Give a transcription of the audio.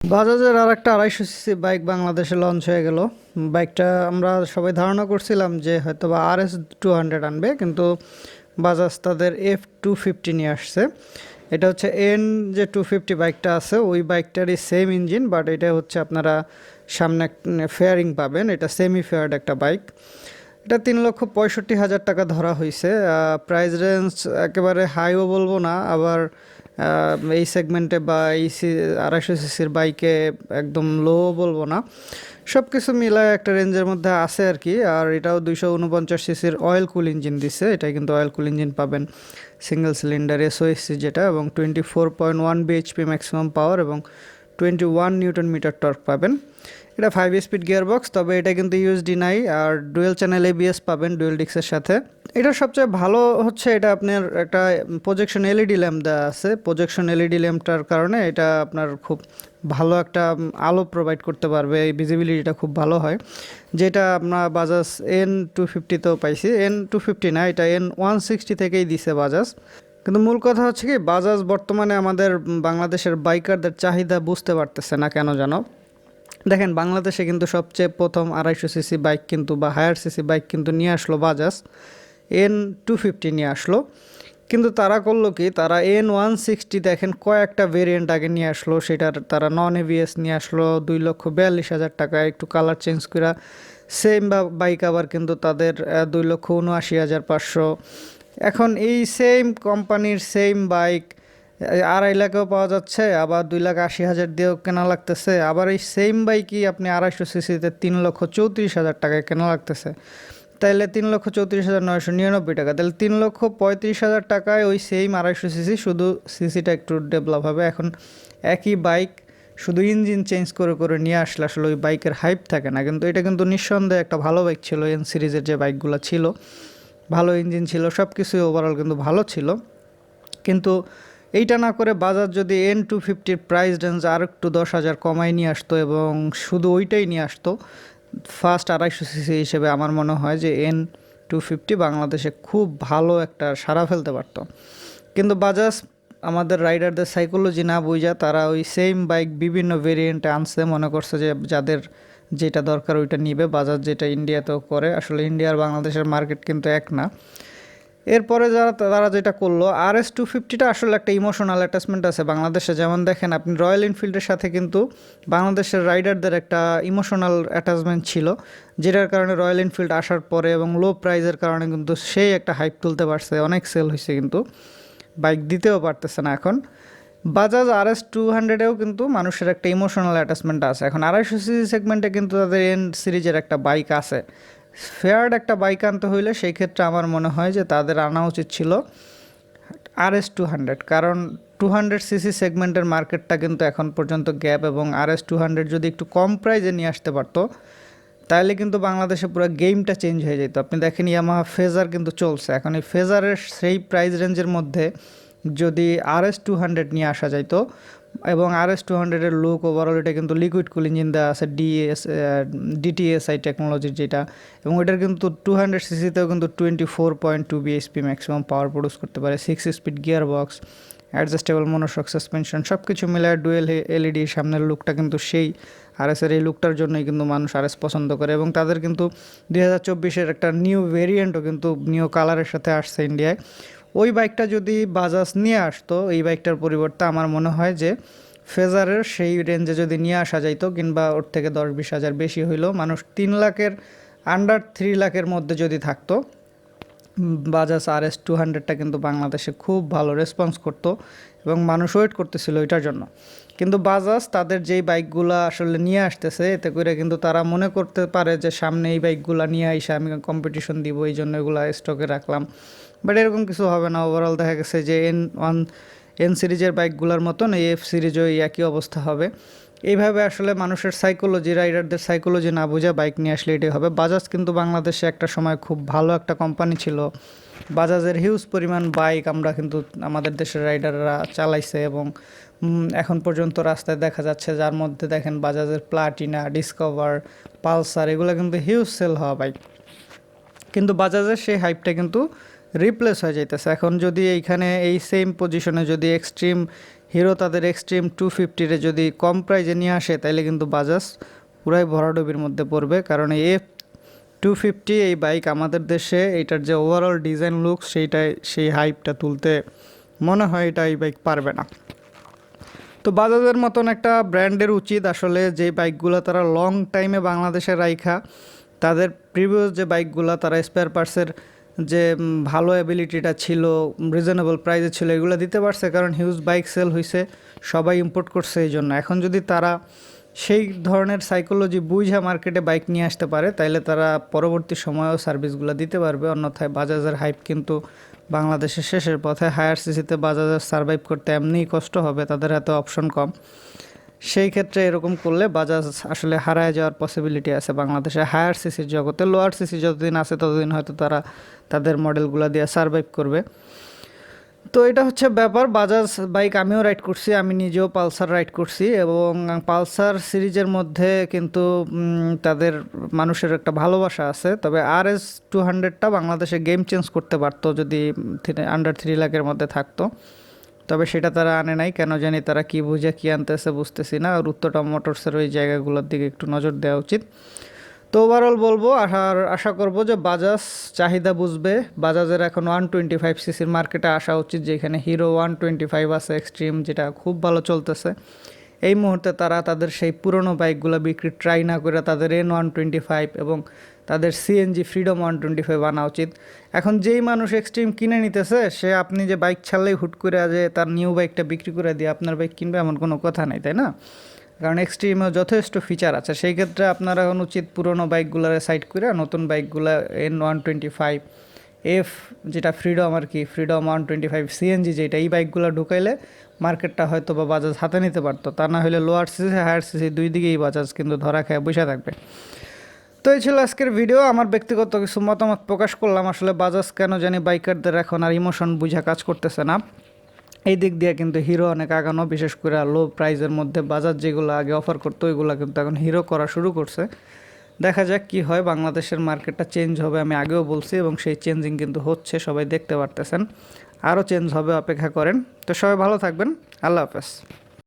বাজাজের আর একটা আড়াইশো CC bike বাংলাদেশে লঞ্চ হয়ে গেল। বাইকটা আমরা সবাই ধারণা করছিলাম যে হয়তো বা আর এস টু হান্ড্রেড আনবে, কিন্তু বাজাজ তাদের এফ টু ফিফটি নিয়ে আসছে। এটা হচ্ছে এন যে টু ফিফটি বাইকটা আছে, ওই বাইকটারই সেম ইঞ্জিন বাট এটা হচ্ছে আপনারা সামনে ফেয়ারিং পাবেন। এটা সেমি ফেয়ার্ড একটা বাইক। এটা তিন লক্ষ পঁয়ষট্টি হাজার টাকা ধরা হয়েছে প্রাইস রেঞ্জ একেবারে হাইও বলব না, আবার এই সেগমেন্টে বা এই আড়াইশো সিসির বাইকে একদম লো বলব না। সব কিছু মিলায় একটা রেঞ্জের মধ্যে আছে আর কি, আর এটাও দুইশো উনপঞ্চাশ সিসির অয়েল কুল ইঞ্জিন দিচ্ছে এটা কিন্তু অয়েল কুল ইঞ্জিন পাবেন। সিঙ্গেল সিলিন্ডার এসওএসসি যেটা, এবং twenty four point one BHP maximum power এবং twenty one newton meter torque পাবেন। এটা ফাইভ স্পিড গিয়ার বক্স তবে এটা কিন্তু ইউএসডি নাই, আর ডুয়েল চ্যানেল এবিএস পাবেন ডুয়েল ডিক্সের সাথে। এটা সবচেয়ে ভালো হচ্ছে, এটা আপনার একটা প্রজেকশন এলইডি ল্যাম্প দেওয়া আছে। প্রজেকশন এলইডি ল্যাম্পটার কারণে এটা আপনার খুব ভালো একটা আলো প্রোভাইড করতে পারবে, এই ভিজিবিলিটিটা খুব ভালো হয়। যেটা আপনার বাজাজ এন টু ফিফটিতেও পাইছি। এন টু ফিফটি না, এটা এন ওয়ান সিক্সটি থেকেই দিছে বাজাজ কিন্তু মূল কথা হচ্ছে কি বাজাজ বর্তমানে আমাদের বাংলাদেশের বাইকারদের চাহিদা বুঝতে পারতেছে না, কেন জানো? দেখেন, বাংলাদেশে কিন্তু সবচেয়ে প্রথম আড়াইশো সিসি বাইক কিন্তু বা হায়ার সিসি বাইক কিন্তু নিয়ে আসলো বাজাজ। এন টু ফিফটি নিয়ে আসলো। কিন্তু তারা করল কি, তারা এন ওয়ান সিক্সটি দেখেন কয়েকটা ভেরিয়েন্ট আগে নিয়ে আসলো। সেটার তারা নন এভিএস নিয়ে আসলো, দুই লক্ষ বিয়াল্লিশ হাজার টাকা, একটু কালার চেঞ্জ করা সেম বা বাইক আবার কিন্তু তাদের দুই লক্ষ উনআশি হাজার পাঁচশো। এখন এই সেম কোম্পানির সেম বাইক আড়াই লাখেও পাওয়া যাচ্ছে, আবার দুই লাখ আশি হাজার দিয়েও কেনা লাগতেছে। আবার এই সেম বাইকই আপনি আড়াইশো সিসিতে তিন লক্ষ চৌত্রিশ হাজার টাকায় কেনা লাগতেছে। তাইলে তিন লক্ষ চৌত্রিশ হাজার নয়শো নিরানব্বই টাকা। তাহলে তিন লক্ষ পঁয়ত্রিশ হাজার টাকায় ওই সেম আড়াইশো সিসি শুধু সিসিটা একটু ডেভেলপ হবে। এখন একই বাইক শুধু ইঞ্জিন চেঞ্জ করে করে নিয়ে আসলে আসলে ওই বাইকের হাইপ থাকে না। কিন্তু এটা কিন্তু নিঃসন্দেহে একটা ভালো বাইক ছিল এন সিরিজের যে বাইকগুলো ছিল। ভালো ইঞ্জিন ছিল সব কিছুই ওভারঅল কিন্তু ভালো ছিল। কিন্তু এইটা না করে বাজার যদি এন টু ফিফটির প্রাইস রেঞ্জ আর একটু দশ হাজার কমাই নিয়ে আসতো এবং শুধু ওইটাই নিয়ে আসতো ফার্স্ট আড়াইশো সিসি হিসেবে আমার মনে হয় যে এন টু ফিফটি বাংলাদেশে খুব ভালো একটা সারা ফেলতে পারতো। কিন্তু বাজাজ আমাদের রাইডারদের সাইকোলজি না বুঝা তারা ওই সেম বাইক বিভিন্ন ভেরিয়েন্টে আনছে, মনে করছে যে যাদের যেটা দরকার ওইটা নিবে। বাজার যেটা ইন্ডিয়াতেও করে, আসলে ইন্ডিয়া আর বাংলাদেশের মার্কেট কিন্তু এক না। এরপরে যারা তারা যেটা করল আর এস টু ফিফটিটা আসলে একটা ইমোশনাল অ্যাটাচমেন্ট আছে বাংলাদেশে। যেমন দেখেন, আপনি রয়্যাল এনফিল্ডের সাথে কিন্তু বাংলাদেশের রাইডারদের একটা ইমোশনাল অ্যাটাচমেন্ট ছিল, যেটার কারণে রয়্যাল এনফিল্ড আসার পরে এবং লো প্রাইজের কারণে কিন্তু সেই একটা হাইপ তুলতে পারছে, অনেক সেল হয়েছে কিন্তু। বাইক দিতেও পারতেছে না এখন। বাজাজ আর এস টু হান্ড্রেডেও কিন্তু মানুষের একটা ইমোশনাল অ্যাটাচমেন্ট আছে। এখন আড়াইশো সিসি সেগমেন্টে কিন্তু তাদের এন সিরিজের একটা বাইক আছে। ফেয়ার্ড একটা বাইক আনতে হইলে সেই ক্ষেত্রে আমার মনে হয় যে তাদের আনা উচিত ছিল আর এস টু হান্ড্রেড কারণ টু হান্ড্রেড সিসি সেগমেন্টের মার্কেটটা কিন্তু এখন পর্যন্ত গ্যাপ এবং আর এস টু হান্ড্রেড যদি একটু কম প্রাইজে নিয়ে আসতে পারতো তাহলে কিন্তু বাংলাদেশে পুরো গেমটা চেঞ্জ হয়ে যেত। আপনি দেখেন ইয়ামাহা ফেজার কিন্তু চলছে। এখন এই ফেজারের সেই প্রাইস রেঞ্জের মধ্যে যদি আর এস টু হান্ড্রেড নিয়ে আসা যাইতো এবং আর এস টু হান্ড্রেডের লুক ওভারঅল এটা কিন্তু লিকুইড কুল ইঞ্জিন দেওয়া আছে ডিএস ডিটিএসআই টেকনোলজির যেটা। এবং ওইটার কিন্তু টু হান্ড্রেড সিসিতেও কিন্তু twenty four point two BHP maximum power produce করতে পারে। Six speed gear box adjustable monoshock suspension সব কিছু মিলে ডুয়েল এলইডি সামনের লুকটা কিন্তু সেই আরএসের এই লুকটার জন্যই কিন্তু মানুষ আর এস পছন্দ করে। এবং তাদের কিন্তু দুই হাজার চব্বিশের একটা নিউ ভেরিয়েন্টও কিন্তু নিউ কালারের সাথে আসছে ইন্ডিয়ায় ওই বাইকটা যদি বাজাজ নিয়ে আসতো, এই বাইকটার পরিবর্তে আমার মনে হয় যে ফেজারের সেই রেঞ্জে যদি নিয়ে আসা যাইতো কিংবা ওর থেকে দশ বিশ হাজার বেশি হইলেও মানুষ তিন লাখের আন্ডার থ্রি লাখের মধ্যে যদি থাকতো, বাজাজ আর এস টু হান্ড্রেডটা কিন্তু বাংলাদেশে খুব ভালো রেসপন্স করতো এবং মানুষ ওয়েট করতেছিল এটার জন্য। কিন্তু বাজাজ তাদের যেই বাইকগুলো আসলে নিয়ে আসতেছে, এতে করে কিন্তু তারা মনে করতে পারে যে সামনে এই বাইকগুলো নিয়ে আইসা আমি কম্পিটিশন দিব, এই জন্য এগুলো স্টকে রাখলাম। বাট এরকম কিছু হবে না ওভারঅল দেখা গেছে যে এন ওয়ান এন সিরিজের বাইকগুলোর মতন এই এফ সিরিজও এই একই অবস্থা হবে। এইভাবে আসলে মানুষের সাইকোলজি রাইডারদের সাইকোলজি না বুঝে বাইক নিয়ে আসলে এটাই হবে। বাজাজ কিন্তু বাংলাদেশে একটা সময় খুব ভালো একটা কোম্পানি ছিল। বাজাজের হিউজ পরিমাণ বাইক আমরা কিন্তু আমাদের দেশের রাইডাররা চালাইছে এবং এখন পর্যন্ত রাস্তায় দেখা যাচ্ছে যার মধ্যে দেখেন বাজাজের প্লাটিনা ডিসকভার পালসার এগুলো কিন্তু হিউজ সেল হওয়া বাইক কিন্তু বাজাজের সেই হাইপটা কিন্তু রিপ্লেস হয়ে যাইতেছে। এখন যদি এইখানে এই সেম পজিশনে যদি এক্সট্রিম হিরো তাদের এক্সট্রিম টু ফিফটিরে যদি কম প্রাইজে নিয়ে আসে তাহলে কিন্তু বাজাজ পুরাই ভরাডুবির মধ্যে পড়বে। কারণ এফ টু ফিফটি এই বাইক আমাদের দেশে এটার যে ওভারঅল ডিজাইন লুক সেইটাই, সেই হাইপটা তুলতে মনে হয় এটা এই বাইক পারবে না। তো বাজাজের মতন একটা ব্র্যান্ডের উচিত আসলে যে বাইকগুলো তারা লং টাইমে বাংলাদেশে রাইখা, তাদের প্রিভিয়াস যে বাইকগুলো তারা স্পেয়ার পার্টসের যে ভালো অ্যাবিলিটিটা ছিল রিজনেবল প্রাইসে ছিল, এগুলো দিতে পারছে কারণ হিউজ বাইক সেল হয়েছে সবাই ইম্পোর্ট করছে এই জন্য। এখন যদি তারা সেই ধরনের সাইকোলজি বুঝা মার্কেটে বাইক নিয়ে আসতে পারে, তাইলে তারা পরবর্তী সময়েও সার্ভিসগুলো দিতে পারবে। অন্যথায় বাজাজের হাইপ কিন্তু বাংলাদেশের শেষের পথে হায়ার সিসিতে বাজাজের সার্ভাইভ করতে এমনিই কষ্ট হবে, তাদের হাতে অপশন কম। সেই ক্ষেত্রে এরকম করলে বাজাজ আসলে হারায় যাওয়ার পসিবিলিটি আছে বাংলাদেশে। হায়ার সিসির জগতে লোয়ার সিসি যতদিন আছে ততদিন হয়তো তারা তাদের মডেলগুলো দিয়ে সার্ভাইভ করবে। তো এটা হচ্ছে ব্যাপার, বাজাজ বাইক আমিও রাইড করছি, আমি নিজেও পালসার রাইড করছি এবং পালসার সিরিজের মধ্যে কিন্তু তাদের মানুষের একটা ভালোবাসা আছে। তবে আর এস টু হান্ড্রেডটা বাংলাদেশে গেম চেঞ্জ করতে পারতো যদি আন্ডার থ্রি লাখের মধ্যে থাকতো। তবে সেটা তারা আনে নাই। কেন জানি তারা কি বুঝে, কী আনতেছে বুঝতেছি না। আর উত্তরটা মোটরসের ওই জায়গাগুলোর দিকে একটু নজর দেওয়া উচিত। তো ওভারঅল বলব আর আশা করব যে বাজাজ চাহিদা বুঝবে। বাজাজের এখন ওয়ান টোয়েন্টি ফাইভ সিসির মার্কেটে আসা উচিত, যেখানে হিরো ওয়ান টোয়েন্টি ফাইভ আছে এক্সট্রিম যেটা খুব ভালো চলতেছে। এই মুহূর্তে তারা তাদের সেই পুরনো বাইকগুলো বিক্রি ট্রাই না করে তাদের এন ওয়ান টোয়েন্টি ফাইভ এবং তাদের CNG freedom one twenty five আনা উচিত। এখন যেই মানুষ এক্সট্রিম কিনে নিতেছে, সে আপনি যে বাইক ছাড়লেই হুট করে যে তার নিউ বাইকটা বিক্রি করে দিয়ে আপনার বাইক কিনবে এমন কোনো কথা নেই, তাই না? কারণ এক্সট্রিমেও যথেষ্ট ফিচার আছে। সেই ক্ষেত্রে আপনারা এখন উচিত পুরনো বাইকগুলোর সাইড করে নতুন বাইকগুলো N one twenty five F যেটা ফ্রিডম আর কি freedom one twenty five CNG যেটা, এই বাইকগুলো ঢুকাইলে মার্কেটটা হয়তো বা বাজাজ হাতে নিতে পারতো। তা না হলে লোয়ার সিসি হায়ার সিসি দুই দিকেই বাজাজ কিন্তু ধরা খায় বসে থাকবে। তো এই ছিল আজকের ভিডিও আমার ব্যক্তিগত কিছু মতামত প্রকাশ করলাম। আসলে বাজাজ কেন জানি বাইকারদের এখন আর ইমোশন বুঝা কাজ করতেছে না। এই দিক দিয়ে কিন্তু হিরো অনেক আগানো, বিশেষ করে লো প্রাইজের মধ্যে বাজার যেগুলো আগে অফার করতো, ওইগুলো কিন্তু এখন হিরো করা শুরু করছে। দেখা যাক কি হয়। বাংলাদেশের মার্কেটটা চেঞ্জ হবে আমি আগেও বলছি এবং সেই চেঞ্জিং কিন্তু হচ্ছে, সবাই দেখতে পারতেছেন। আরও চেঞ্জ হবে অপেক্ষা করেন। তো সবাই ভালো থাকবেন। আল্লাহ হাফেজ।